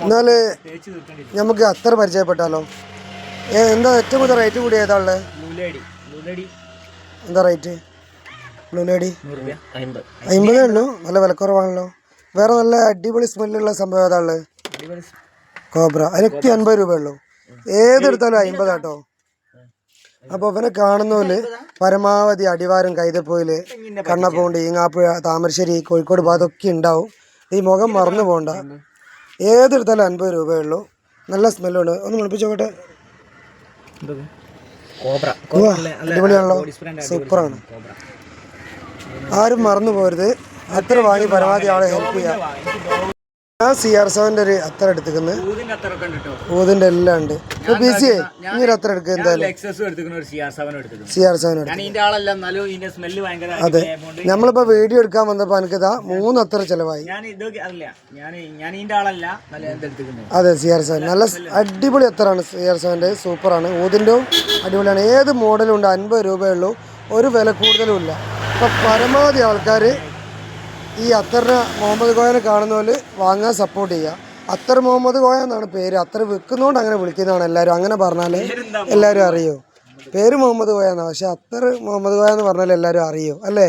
വരും നമുക്ക് അത്ര പരിചയപ്പെട്ടാലോ? എന്താ ഏറ്റവും കൂടുതൽ റേറ്റ് കൂടി ഏതാ ഉള്ളത് എന്താ റേറ്റ് ബ്ലൂലേഡി അമ്പത് ഉള്ളൂ. നല്ല വിലക്കുറവാണല്ലോ. വേറെ നല്ല അടിപൊളി സ്മെല്ലുള്ള സംഭവം ഏതാ ഉള്ളത് അടിപൊളി കോബ്ര. അതിനൊക്കെ അൻപത് രൂപ ഉള്ളൂ. ഏതെടുത്താലും അമ്പതാട്ടോ അപ്പോൾ ഇവനെ കാണുന്നോൽ പരമാവധി അടിവാരം കൈതപ്പോയിൽ കണ്ണപ്പൂണ്ട് ഈങ്ങാപ്പുഴ താമരശ്ശേരി കോഴിക്കോട് ഭാഗത്തൊക്കെ ഉണ്ടാവും. ഈ മുഖം മറന്നു പോകണ്ട ഏതെടുത്താലും അൻപത് രൂപയേ ഉള്ളൂ നല്ല സ്മെല്ലുണ്ട്. ഒന്ന് മണിപ്പിച്ചോട്ടെ കോബ്ര. അടിപൊളിയാണല്ലോ. സൂപ്പറാണ്. ആരും മറന്നു പോരുത്. അത്ര വാങ്ങി പരമാവധി ആളെ ഹെൽപ്പ് ചെയ്യാം. ഞാൻ സി ആർ സെവന്റെ ഒരു അത്ര എടുത്തിക്കുന്നത് ഊതിന്റെ എല്ലാം ഉണ്ട്. അത്ര എടുക്കുക എന്തായാലും. സി ആർ സെവൻ നമ്മളിപ്പോൾ വീഡിയോ എടുക്കാൻ വന്നപ്പോ എനിക്കിതാ മൂന്ന് അത്ര ചിലവായി. അതെ സി ആർ സെവൻ നല്ല അടിപൊളി അത്തറാണ് സി ആർ സെവന്റെ സൂപ്പറാണ്. ഊതിന്റെ അടിപൊളിയാണ്. ഏത് മോഡലും ഉണ്ട്? അൻപത് രൂപയേ ഉള്ളൂ. ഒരു വില കൂടുതലും ഇല്ല. അപ്പം പരമാവധി ആൾക്കാർ ഈ അത്തറിനെ മുഹമ്മദ് കോയനെ കാണുന്ന പോലെ വാങ്ങാൻ സപ്പോർട്ട് ചെയ്യുക അത്തർ മുഹമ്മദ് കോയ എന്നാണ് പേര്. അത്തർ വെക്കുന്നതുകൊണ്ട് അങ്ങനെ വിളിക്കുന്നതാണ് എല്ലാവരും അങ്ങനെ പറഞ്ഞാൽ എല്ലാവരും അറിയോ. പേര് മുഹമ്മദ് കോയ എന്നാണ്. പക്ഷെ അത്തർ മുഹമ്മദ് കോയ എന്ന് പറഞ്ഞാൽ എല്ലാവരും അറിയോ. അല്ലേ?